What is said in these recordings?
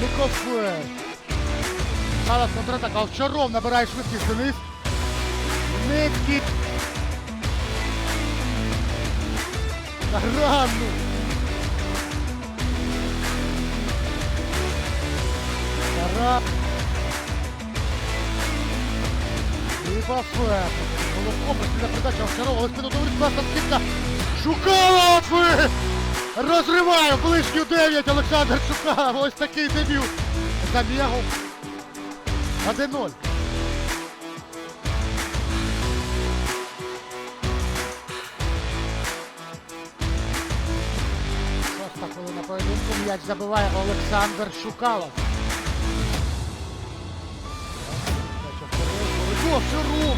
Шукалов. Шукалов контратака. Овчаров набирає швидкість Денис. Ницький. Тарану. Таран. І Бафе. Головком для передача Овчарова. Але спину говорить класна скидка. Розриває ближню 9 Олександр Шукалов. Ось такий дебют. Забігав. 1-0. Шоста хвилина поєдинку. М'яч забиває Олександр Шукалов. Шаров! Шаров!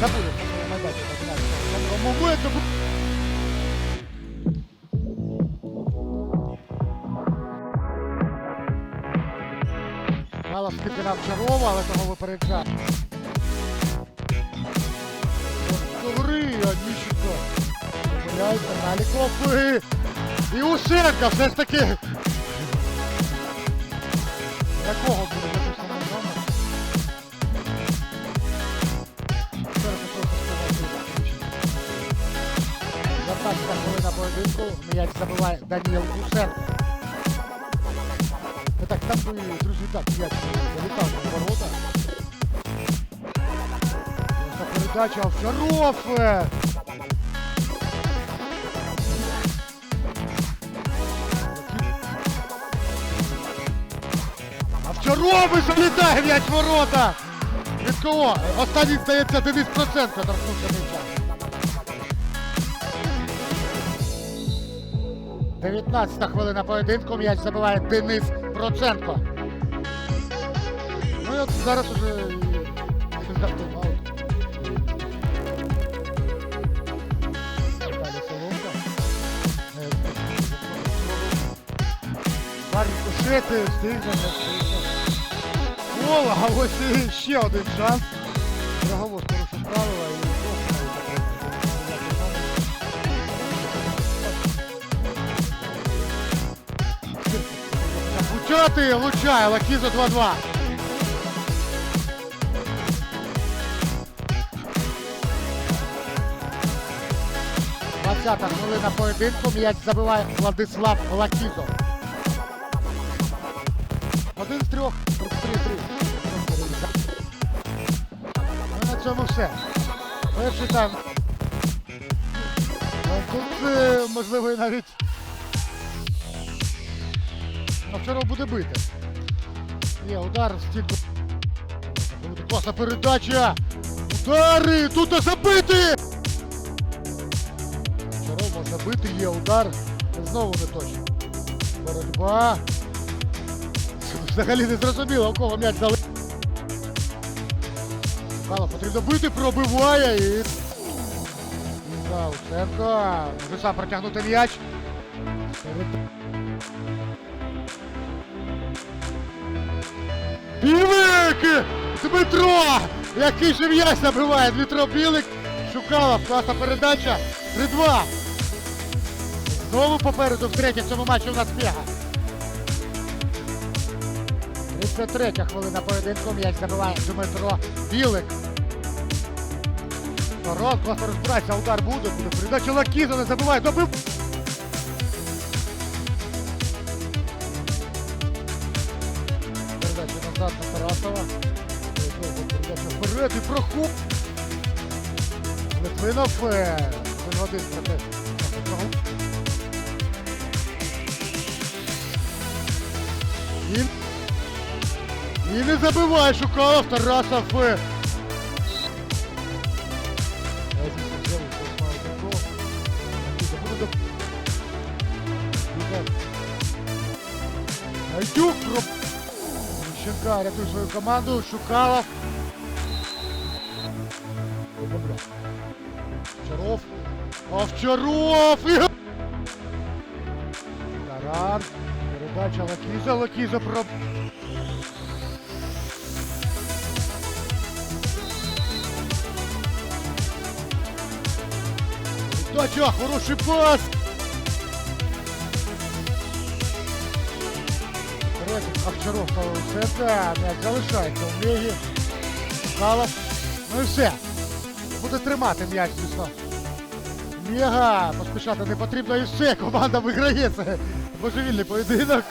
Забули, забули. Мало скидка Овчарова, але того випереджає. Коври, Аніщенко. Помиляється, Наліков. І Усенко все ж таки. Якого буде хвилина поєдинку. М'яч забиває Даніел Усенко. Ну так, там би, друзі, так, м'яч залітав на ворота. Передача Овчаров. Овчаров і залітає м'яч ворота. Від кого? Останній, здається, Денис Проценко торкнувся м'яча. 19 хвилина поєдинку, м'яч забиває Денис Проценко. Ну і от зараз уже стандартний аут. Далі Соломка. Е, Марк стигне, Кола, а ось ще один шанс. Влучати, влучає, Лакізо 2-2. Двадцята хвилина поєдинку, м'яч забиває Владислав Лакізо. Один з трьох, 3-3. Ну, на цьому все. Перший тайм. Ну, Тут, е, можливо, навіть Овчаров буде бити. Є, удар в. Буде класна передача. Удари! Тут забити! Овчаров можна бити, є удар. Знову не точно. Боротьба. Взагалі не зрозуміло, у кого м'яч дали. Мало потрібно бити, пробиває і. Луценко. Вже сам протягнути м'яч. Білик! Дмитро! Який же м'яч забиває Дмитро Білик! Шукалов, класна передача. 3-2. Знову попереду втретє в цьому матчі у нас Пега. 33 хвилина поєдинку. М'яч забиває Дмитро Білик. Ворот, класно розбирається, удар буде. Передача Лакіза не забиває. Добив! На вперед і прохоп. Литвинов. е, Один. Петрогу. І... Не забиває Шукалов Тарасов. Айдюк про... Щенка рятує свою команду. Добре. Овчаров. Овчаров! Таран. Передача Лакіза, Лакіза про... Передача, хороший пас! Овчаров все, да, м'яч залишається в Мегі. Шукалов. Ну і все. Буде тримати м'яч, звісно. Мега! Поспішати не потрібно і все. Команда виграє. Це божевільний поєдинок.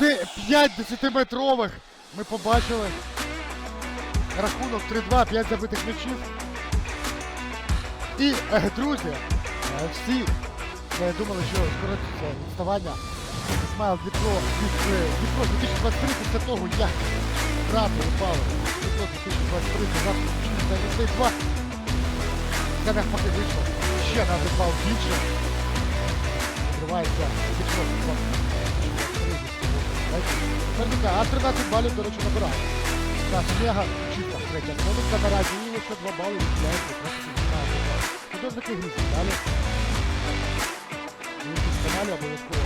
Де 5 10-метрових. Ми побачили. Рахунок 3-2, 5 забитих м'ячів. І, е, друзі, е, всі е, думали, що скоротиться відставання. Дніпро від е, 2023 після того, як брати упали. Дніпро 2023 завтра на цей 2. Це навпаки вийшло. Ще на один більше. Відривається Дніпро 2023. Тепер а 13 балів, до речі, набирає. Так, мега чиста третя хвилинка на раді і лише 2 бали відділяється Художники грізі. Далі. Каналі обов'язково.